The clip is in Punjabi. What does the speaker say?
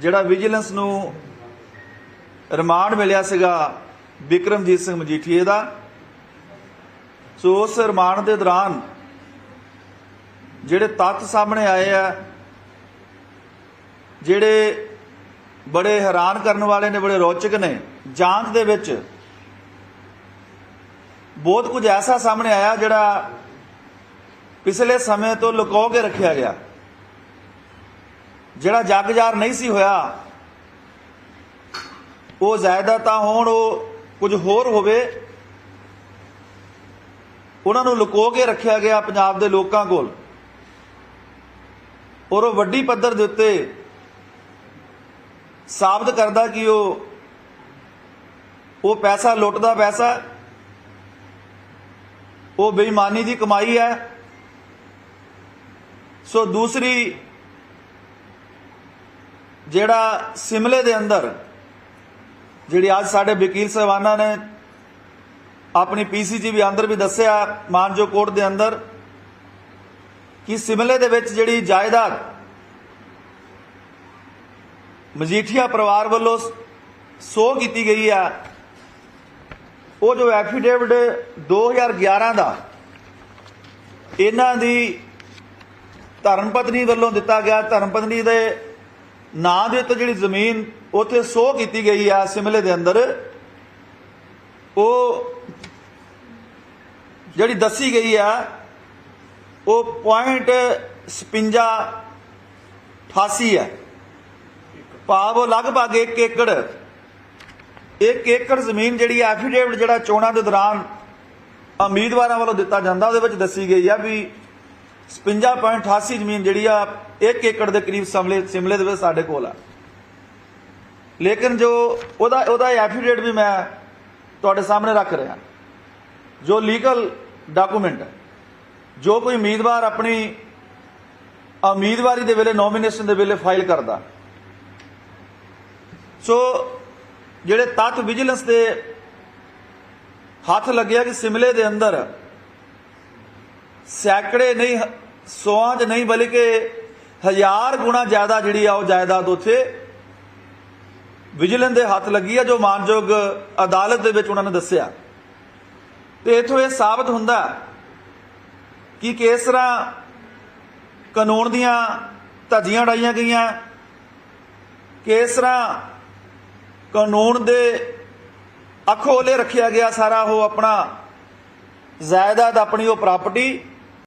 ਜਿਹੜਾ ਵਿਜੀਲੈਂਸ ਨੂੰ ਰਿਮਾਂਡ ਮਿਲਿਆ ਸੀਗਾ ਵਿਕਰਮਜੀਤ ਸਿੰਘ ਮਜੀਠੀਏ ਦਾ, ਸੋ ਉਸ ਰਿਮਾਂਡ ਦੇ ਦੌਰਾਨ ਜਿਹੜੇ ਤੱਥ ਸਾਹਮਣੇ ਆਏ ਆ, ਜਿਹੜੇ ਬੜੇ ਹੈਰਾਨ ਕਰਨ ਵਾਲੇ ਨੇ, ਬੜੇ ਰੌਚਕ ਨੇ, ਜਾਂਚ ਦੇ ਵਿੱਚ ਬਹੁਤ ਕੁਝ ਐਸਾ ਸਾਹਮਣੇ ਆਇਆ ਜਿਹੜਾ ਪਿਛਲੇ ਸਮੇਂ ਤੋਂ ਲੁਕੋ ਕੇ ਰੱਖਿਆ ਗਿਆ। ਜਿਹੜਾ ਜਗਜਾਰ ਨਹੀਂ ਸੀ ਹੋਇਆ, ਉਹ ਜ਼ਾਇਦਾ ਤਾਂ ਹੋਣ, ਉਹ ਕੁਝ ਹੋਰ ਹੋਵੇ। ਉਹਨਾਂ ਨੂੰ ਲੁਕੋ ਕੇ ਰੱਖਿਆ ਗਿਆ ਪੰਜਾਬ ਦੇ ਲੋਕਾਂ ਕੋਲ। ਔਰ ਉਹ ਵੱਡੀ ਪੱਧਰ ਦੇ ਉੱਤੇ ਸਾਬਤ ਕਰਦਾ ਕਿ ਉਹ ਉਹ ਪੈਸਾ ਲੁੱਟਦਾ ਪੈਸਾ ਉਹ ਬੇਈਮਾਨੀ ਦੀ ਕਮਾਈ ਹੈ। ਸੋ ਦੂਸਰੀ ਜਿਹੜਾ ਸਿਮਲੇ ਦੇ ਅੰਦਰ ਜਿਹੜੀ ਅੱਜ ਸਾਡੇ ਵਕੀਲ ਸਾਹਿਬਾਨਾਂ ਨੇ ਆਪਣੀ ਪੀਸੀਜੀ ਵੀ ਅੰਦਰ ਵੀ ਦੱਸਿਆ ਮਾਨਜੋ ਕੋਰਟ ਦੇ ਅੰਦਰ, ਕਿ ਸਿਮਲੇ ਦੇ ਵਿੱਚ ਜਿਹੜੀ ਜਾਇਦਾਦ ਮਜੀਠੀਆ ਪਰਿਵਾਰ ਵੱਲੋਂ ਸੋ ਕੀਤੀ ਗਈ ਆ, ਉਹ ਜੋ ਐਫੀਡੇਵਿਟ 2011 ਦਾ ਇਹਨਾਂ ਦੀ ਧਰਮ ਪਤਨੀ ਵੱਲੋਂ ਦਿੱਤਾ ਗਿਆ, ਧਰਮ ਪਤਨੀ ਦੇ ਨਾਂ ਦੇ ਉੱਤੇ ਜਿਹੜੀ ਜ਼ਮੀਨ ਉੱਥੇ ਸੋ ਕੀਤੀ ਗਈ ਆ ਸਿਮਲੇ ਦੇ ਅੰਦਰ, ਉਹ ਜਿਹੜੀ ਦੱਸੀ ਗਈ ਆ, ਉਹ ਪੁਆਇੰਟ 56 88 ਹੈ ਭਾਵ ਉਹ ਲਗਭਗ 1 ਏਕੜ 1 ਏਕੜ ਜ਼ਮੀਨ ਜਿਹੜੀ ਐਫੀਡੇਵਿਟ ਜਿਹੜਾ ਚੋਣਾਂ ਦੇ ਦੌਰਾਨ ਉਮੀਦਵਾਰਾਂ ਵੱਲੋਂ ਦਿੱਤਾ ਜਾਂਦਾ, ਉਹਦੇ ਵਿੱਚ ਦੱਸੀ ਗਈ ਆ ਵੀ 56.88 ਜ਼ਮੀਨ ਜਿਹੜੀ ਆ 1 ਏਕੜ ਦੇ ਕਰੀਬ ਸਮਲੇ ਸਿਮਲੇ ਦੇ ਵਿੱਚ ਸਾਡੇ ਕੋਲ ਆ। ਲੇਕਿਨ ਜੋ ਉਹਦਾ ਉਹਦਾ ਐਫੀਡੇਟ ਵੀ ਮੈਂ ਤੁਹਾਡੇ ਸਾਹਮਣੇ ਰੱਖ ਰਿਹਾ। ਜੋ ਲੀਗਲ ਡਾਕੂਮੈਂਟ ਹੈ ਜੋ ਕੋਈ ਉਮੀਦਵਾਰ ਆਪਣੀ ਉਮੀਦਵਾਰੀ ਦੇ ਵੇਲੇ ਨੋਮੀਨੇਸ਼ਨ ਦੇ ਵੇਲੇ ਫਾਈਲ ਕਰਦਾ। ਸੋ ਜਿਹੜੇ ਤੱਥ ਵਿਜੀਲੈਂਸ ਦੇ ਹੱਥ ਲੱਗਿਆ ਕਿ ਸਿਮਲੇ ਦੇ ਅੰਦਰ ਸੈਂਕੜੇ ਨਹੀਂ, ਸੌਆਂ 'ਚ ਨਹੀਂ ਬਲਕਿ ਹਜ਼ਾਰ ਗੁਣਾ ਜ਼ਿਆਦਾ ਜਿਹੜੀ ਆ ਉਹ ਜਾਇਦਾਦ ਉੱਥੇ ਵਿਜੀਲੈਂਸ ਦੇ ਹੱਥ ਲੱਗੀ ਆ, ਜੋ ਮਾਨਯੋਗ ਅਦਾਲਤ ਦੇ ਵਿੱਚ ਉਹਨਾਂ ਨੇ ਦੱਸਿਆ। ਤੇ ਇਥੋਂ ਇਹ ਸਾਬਤ ਹੁੰਦਾ ਕਿ ਕਿਸ ਤਰ੍ਹਾਂ ਕਾਨੂੰਨ ਦੀਆਂ ਧੱਜੀਆਂ ਡਾਈਆਂ ਗਈਆਂ, ਕਿਸ ਤਰ੍ਹਾਂ ਕਾਨੂੰਨ ਦੇ ਅੱਖੋਂ ਉਹਲੇ ਰੱਖਿਆ ਗਿਆ ਸਾਰਾ ਉਹ ਆਪਣਾ ਜਾਇਦਾਦ ਆਪਣੀ ਉਹ ਪ੍ਰਾਪਰਟੀ